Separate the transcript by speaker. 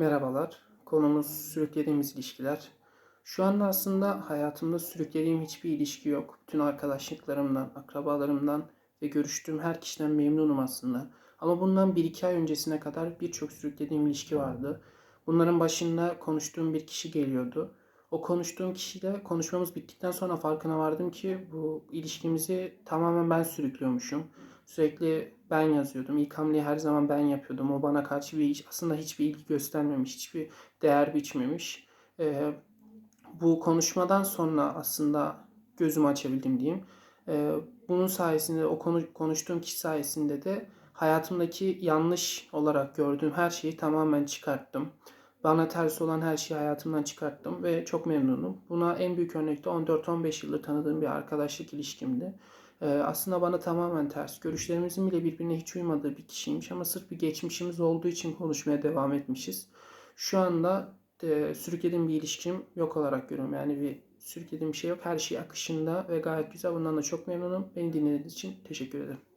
Speaker 1: Merhabalar. Konumuz sürüklediğimiz ilişkiler. Şu anda aslında hayatımda sürüklediğim hiçbir ilişki yok. Bütün arkadaşlıklarımdan, akrabalarımdan ve görüştüğüm her kişiden memnunum aslında. Ama bundan 1-2 ay öncesine kadar birçok sürüklediğim ilişki vardı. Bunların başında konuştuğum bir kişi geliyordu. O konuştuğum kişiyle konuşmamız bittikten sonra farkına vardım ki bu ilişkimizi tamamen ben sürüklüyormuşum. Sürekli ben yazıyordum. İlk hamleyi her zaman ben yapıyordum. O bana karşı bir aslında hiçbir ilgi göstermemiş, hiçbir değer biçmemiş. Ee, bu konuşmadan sonra aslında gözümü açabildim diyeyim. Ee, bunun sayesinde, o konu, konuştuğum kişi sayesinde de hayatımdaki yanlış olarak gördüğüm her şeyi tamamen çıkarttım. Bana ters olan her şeyi hayatımdan çıkarttım ve çok memnunum. Buna en büyük örnek de 14-15 yıldır tanıdığım bir arkadaşlık ilişkimdi. Ee, aslında bana tamamen ters. Görüşlerimizin bile birbirine hiç uymadığı bir kişiymiş ama sırf bir geçmişimiz olduğu için konuşmaya devam etmişiz. Şu anda e, sürüklediğim bir ilişkim yok olarak görüyorum. Yani bir sürüklediğim bir şey yok. Her şey akışında ve gayet güzel. Bundan da çok memnunum. Beni dinlediğiniz için teşekkür ederim.